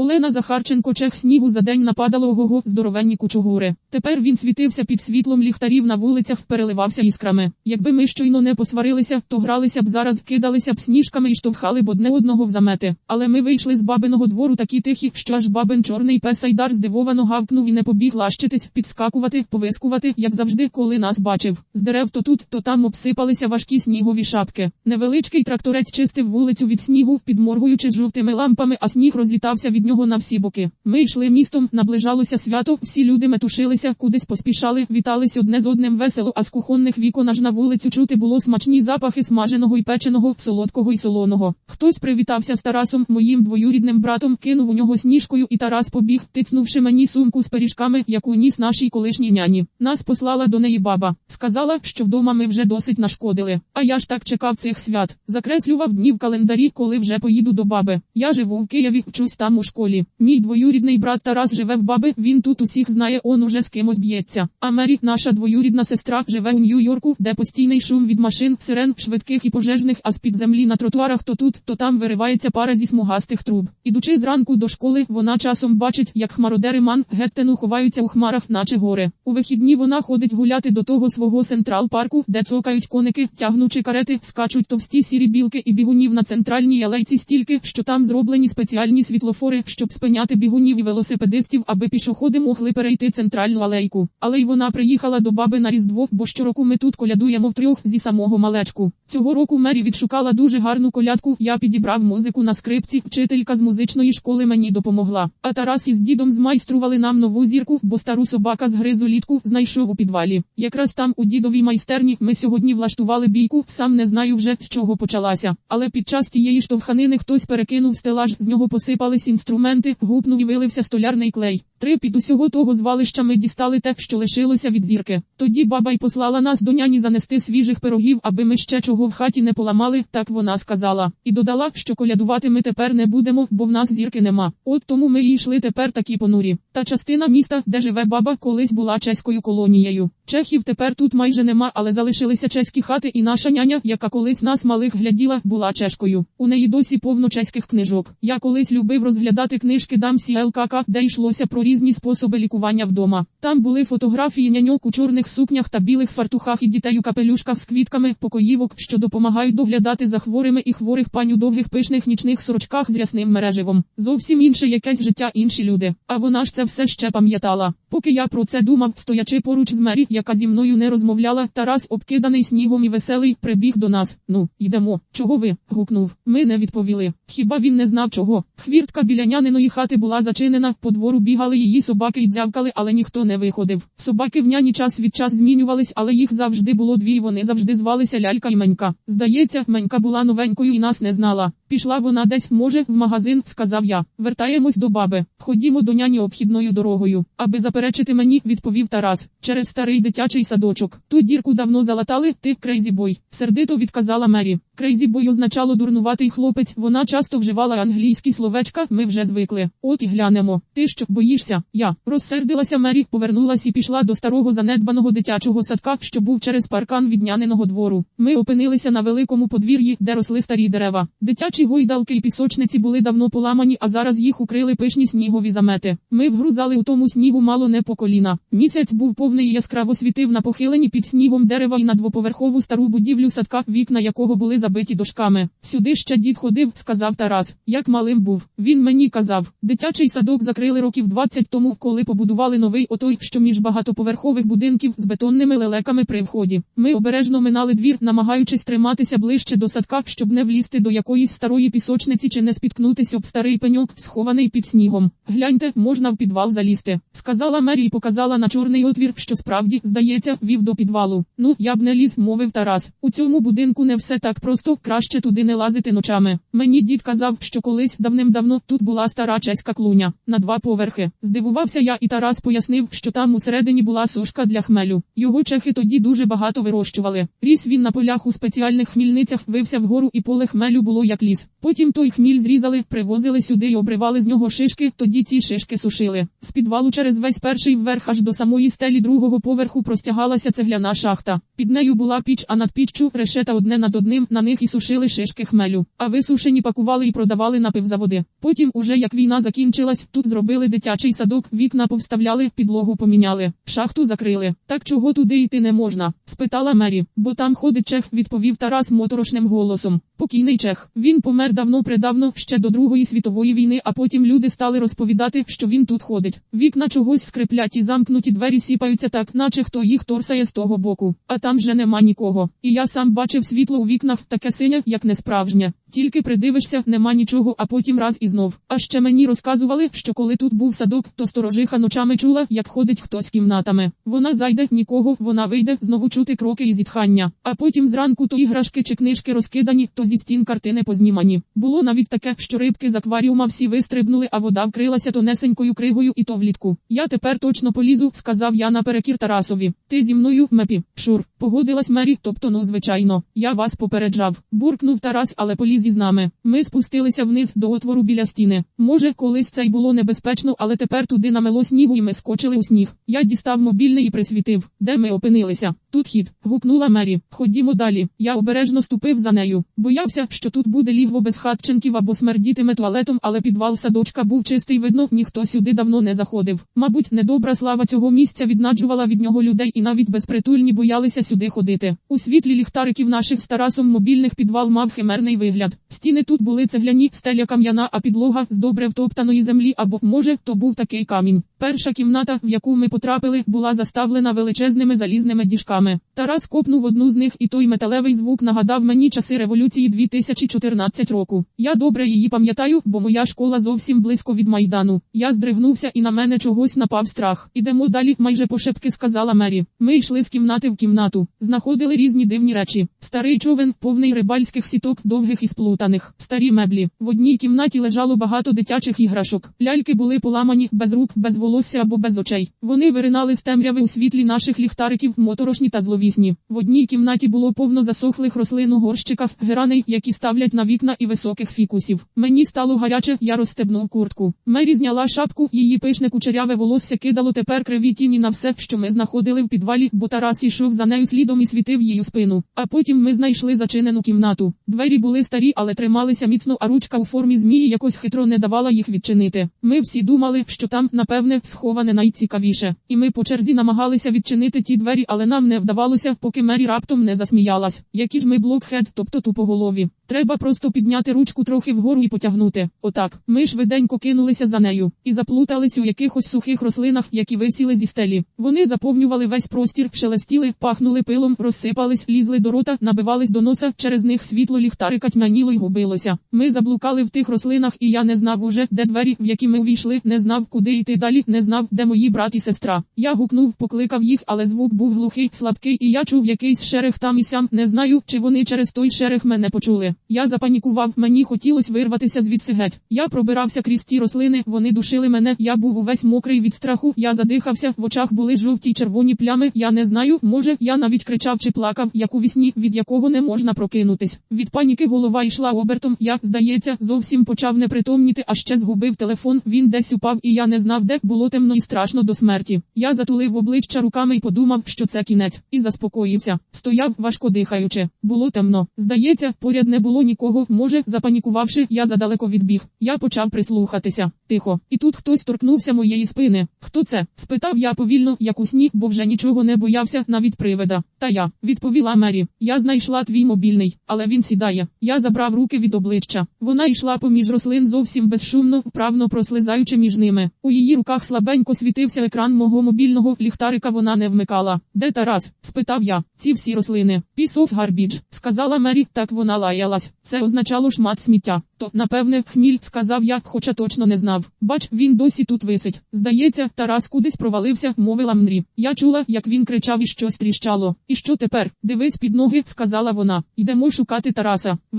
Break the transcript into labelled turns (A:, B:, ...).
A: Олена Захарченко чех снігу за день нападало ого здоровенні кучугури. Тепер він світився під світлом ліхтарів на вулицях, переливався іскрами. Якби ми щойно не посварилися, то гралися б зараз, кидалися б сніжками і штовхали б одне одного в замети. Але ми вийшли з бабиного двору такі тихі, що аж бабин чорний пес Айдар здивовано гавкнув і не побіг лащитись, підскакувати, повискувати, як завжди, коли нас бачив. З дерев то тут, то там обсипалися важкі снігові шапки. Невеличкий тракторець чистив вулицю від снігу, підморгуючи жовтими лампами, а сніг розлітався від нього на всі боки. Ми йшли містом, наближалося свято, всі люди метушилися, кудись поспішали, вітались одне з одним весело, а з кухонних вікон аж на вулицю чути було смачні запахи смаженого і печеного, солодкого і солоного. Хтось привітався з Тарасом, моїм двоюрідним братом, кинув у нього сніжкою, і Тарас побіг, тицнувши мені сумку з пиріжками, яку ніс нашій колишній няні. Нас послала до неї баба. Сказала, що вдома ми вже досить нашкодили. А я ж так чекав цих свят. Закреслював дні в календарі, коли вже поїду до баби. Я живу в Києві, вчусь там у школі. Мій двоюрідний брат Тарас живе в баби, він тут усіх знає, он уже з кимось б'ється. А Мері, наша двоюрідна сестра, живе у Нью-Йорку, де постійний шум від машин, сирен, швидких і пожежних, а з-під землі на тротуарах то тут, то там виривається пара зі смугастих труб. Ідучи зранку до школи, вона часом бачить, як хмародери Мангеттену ховаються у хмарах, наче гори. У вихідні вона ходить гуляти до того свого централ парку, де цокають коники, тягнучи карети, скачуть товсті сірі білки і бігунів на центральній алейці стільки, що там зроблені спеціальні світлофори, щоб спиняти бігунів і велосипедистів, аби пішоходи могли перейти центральну алейку. Але й вона приїхала до баби на Різдво, бо щороку ми тут колядуємо втрьох зі самого малечку. Цього року Мері відшукала дуже гарну колядку. Я підібрав музику на скрипці. Вчителька з музичної школи мені допомогла. А Тарас із дідом змайстрували нам нову зірку, бо стару собака з гризу літку знайшов у підвалі. Якраз там у дідовій майстерні ми сьогодні влаштували бійку. Сам не знаю вже з чого почалася. Але під час тієї штовханини хтось перекинув стелаж, з нього посипались інструменти, гупнув і вилився столярний клей. Три під усього того звалища ми дістали те, що лишилося від зірки. Тоді баба й послала нас до няні занести свіжих пирогів, аби ми ще чого в хаті не поламали, так вона сказала. І додала, що колядувати ми тепер не будемо, бо в нас зірки нема. От тому ми і йшли тепер такі понурі. Та частина міста, де живе баба, колись була чеською колонією. Чехів тепер тут майже нема, але залишилися чеські хати, і наша няня, яка колись нас малих гляділа, була чешкою. У неї досі повно чеських книжок. Я колись любив розглядати книжки Дамсі ЛКК, де йшлося про різні способи лікування вдома. Там були фотографії няньок у чорних сукнях та білих фартухах і дітей у капелюшках з квітками, покоївок, що допомагають доглядати за хворими і хворих пань у довгих пишних нічних сорочках з рясним мереживом. Зовсім інше якесь життя інші люди. А вона ж це все ще пам'ятала. Поки я про це думав, стоячи поруч з Мері, яка зі мною не розмовляла, Тарас, обкиданий снігом і веселий, прибіг до нас. Ну, йдемо. Чого ви? гукнув. Ми не відповіли. Хіба він не знав чого? Хвіртка біля няниної хати була зачинена, по двору бігали її собаки і дзявкали, але ніхто не виходив. Собаки в няні час від час змінювались, але їх завжди було дві, вони завжди звалися лялька і менька. Здається, менька була новенькою і нас не знала. Пішла вона десь, може, в магазин, сказав я. Вертаємось до баби. Ходімо до няні обхідною дорогою. Аби заперечити мені, відповів Тарас. Через старий дитячий садочок. Ту дірку давно залатали, ти крейзі бой. Сердито відказала Мері. Крейзі бой означало дурнуватий хлопець. Вона часто вживала англійські словечка, ми вже звикли. От і глянемо. Ти що, боїшся? Я розсердилася Мері, повернулась і пішла до старого занедбаного дитячого садка, що був через паркан від няниного двору. Ми опинилися на великому подвір'ї, де росли старі дерева. Дитячі гойдалки і пісочниці були давно поламані, а зараз їх укрили пишні снігові замети. Ми вгрузали у тому снігу мало не по коліна. Місяць був повний і яскраво світив на похилені під снігом дерева і на двоповерхову стару будівлю садка, вікна якого були забиті дошками. Сюди ще дід ходив, сказав Тарас. Як малим був. Він мені казав. Дитячий садок закрили років 20 тому, коли побудували новий отой, що між багатоповерхових будинків з бетонними лелеками при вході. Ми обережно минали двір, намагаючись триматися ближче до садка, щоб не влізти до якоїсь старої пісочниці чи не спіткнутися об старий пеньок, схований під снігом. Гляньте, можна в підвал залізти. Сказала Мері і показала на чорний отвір, що справді, здається, вів до підвалу. Ну, я б не ліз, мовив Тарас. У цьому будинку не все так просто, краще туди не лазити ночами. Мені дід казав, що колись давним-давно тут була стара чеська клуня на два поверхи. Здивувався я, і Тарас пояснив, що там усередині була сушка для хмелю. Його чехи тоді дуже багато вирощували. Ріс він на полях у спеціальних хмільницях, вився вгору, і поле хмелю було як ліс. Потім той хміль зрізали, привозили сюди і обривали з нього шишки, тоді ці шишки сушили. З підвалу через весь перший вверх аж до самої стелі другого поверху простягалася цегляна шахта. Під нею була піч, а над піччю решета одне над одним, на них і сушили шишки хмелю. А висушені пакували і продавали на пивзаводи. Потім, уже як війна закінчилась, тут зробили дитячий садок, вікна повставляли, підлогу поміняли, шахту закрили. Так чого туди йти не можна? спитала Мері, бо там ходить чех, відповів Тарас моторошним голосом. Покійний чех. Він помер давно предавно, ще до Другої світової війни, а потім люди стали розповідати, що він тут ходить. Вікна чогось скриплять і замкнуті двері сіпаються так, наче хто їх торсає з того боку. А там же нема нікого. І я сам бачив світло у вікнах, таке синє, як не справжнє. Тільки придивишся, нема нічого, а потім раз і знов. А ще мені розказували, що коли тут був садок, то сторожиха ночами чула, як ходить хтось кімнатами. Вона зайде нікого, вона вийде, знову чути кроки і зітхання. А потім зранку то іграшки чи книжки розкидані, то зі стін картини познімані. Було навіть таке, що рибки з акваріума всі вистрибнули, а вода вкрилася тонесенькою кригою і то влітку. Я тепер точно полізу, сказав я наперекір Тарасові. Ти зі мною, мепі, шур. Погодилась Мері, тобто ну звичайно. Я вас попереджав. Буркнув Тарас, але поліз із нами. Ми спустилися вниз до отвору біля стіни. Може, колись це й було небезпечно, але тепер туди намело снігу і ми скочили у сніг. Я дістав мобільний і присвітив, де ми опинилися. Тут хід. Гукнула Мері. Ходімо далі. Я обережно ступив за нею. Боявся, що тут буде лігво без хатченків або смердітиме туалетом, але підвал садочка був чистий, видно, ніхто сюди давно не заходив. Мабуть, недобра слава цього місця віднаджувала від нього людей, і навіть безпритульні боялися сюди ходити. У світлі ліхтариків наших з Тарасом мобільних підвал мав химерний вигляд. Стіни тут були цегляні, стеля кам'яна, а підлога з добре втоптаної землі, або, може, то був такий камінь. Перша кімната, в яку ми потрапили, була заставлена величезними залізними діжками. Тарас копнув одну з них, і той металевий звук нагадав мені часи революції 2014 року. Я добре її пам'ятаю, бо моя школа зовсім близько від майдану. Я здригнувся, і на мене чогось напав страх. Ідемо далі, майже пошепки сказала Мері. Ми йшли з кімнати в кімнату, знаходили різні дивні речі. Старий човен, повний рибальських сіток, довгих і сплутаних, старі меблі. В одній кімнаті лежало багато дитячих іграшок. Ляльки були поламані, без рук, без волосся або без очей. Вони виринали з темряви у світлі наших ліхтариків, моторошні та зловісні. В одній кімнаті було повно засохлих рослин у горщиках, гераней, які ставлять на вікна і високих фікусів. Мені стало гаряче, я розстебнув куртку. Мері зняла шапку, її пишне кучеряве волосся кидало тепер криві тіні на все, що ми знаходили в підвалі, бо Тарас ішов за нею слідом і світив її спину. А потім ми знайшли зачинену кімнату. Двері були старі, але трималися міцно, а ручка у формі змії якось хитро не давала їх відчинити. Ми всі думали, що там, напевне, сховане найцікавіше. І ми по черзі намагалися відчинити ті двері, але нам не вдавалося, поки Мері раптом не засміялась. Які ж ми блокхед, тобто тупоголові. Треба просто підняти ручку трохи вгору і потягнути. Отак. Ми швиденько кинулися за нею і заплутались у якихось сухих рослинах, які висіли зі стелі. Вони заповнювали весь простір, шелестіли, пахнули пилом, розсипались, лізли до рота, набивались до носа, через них світло ліхтарика тьмяніло й губилося. Ми заблукали в тих рослинах, і я не знав уже, де двері, в які ми увійшли, не знав, куди йти далі, не знав, де мої брат і сестра. Я гукнув, покликав їх, але звук був глухий, слабкий, і я чув якийсь шерех там і сям. Не знаю, чи вони через той шерех мене почули. Я запанікував, мені хотілося вирватися звідси геть. Я пробирався крізь ті рослини, вони душили мене. Я був увесь мокрий від страху. Я задихався, в очах були жовті й червоні плями. Я не знаю, може, я навіть кричав чи плакав, як у вісні, від якого не можна прокинутись. Від паніки голова йшла обертом. Я, здається, зовсім почав непритомніти, а ще згубив телефон. Він десь упав, і я не знав, де було темно і страшно до смерті. Я затулив обличчя руками і подумав, що це кінець, і заспокоївся. Стояв, важко дихаючи. Було темно. Здається, поряд не було нікого. Може, запанікувавши, я задалеко відбіг. Я почав прислухатися. Тихо. І тут хтось торкнувся моєї спини. Хто це? спитав я повільно, як у сні, бо вже нічого не боявся, навіть привида. Та я, відповіла Мері. Я знайшла твій мобільний, але він сідає. Я забрав руки від обличчя. Вона йшла поміж рослин зовсім безшумно, вправно прослизаючи між ними. У її руках слабенько світився екран мого мобільного ліхтарика. Вона не вмикала. Де Тарас? спитав я. Ці всі рослини. Пісов гарбідж, сказала Мері. Так вона лаялась. Це означало шмат сміття. То, напевне, хміль, сказав я, хоча точно не знав. Бач, він досі тут висить. Здається, Тарас кудись провалився, мовила Мрі. Я чула, як він кричав і щось тріщало. І що тепер? Дивись під ноги, сказала вона. Йдемо шукати Тараса. Ви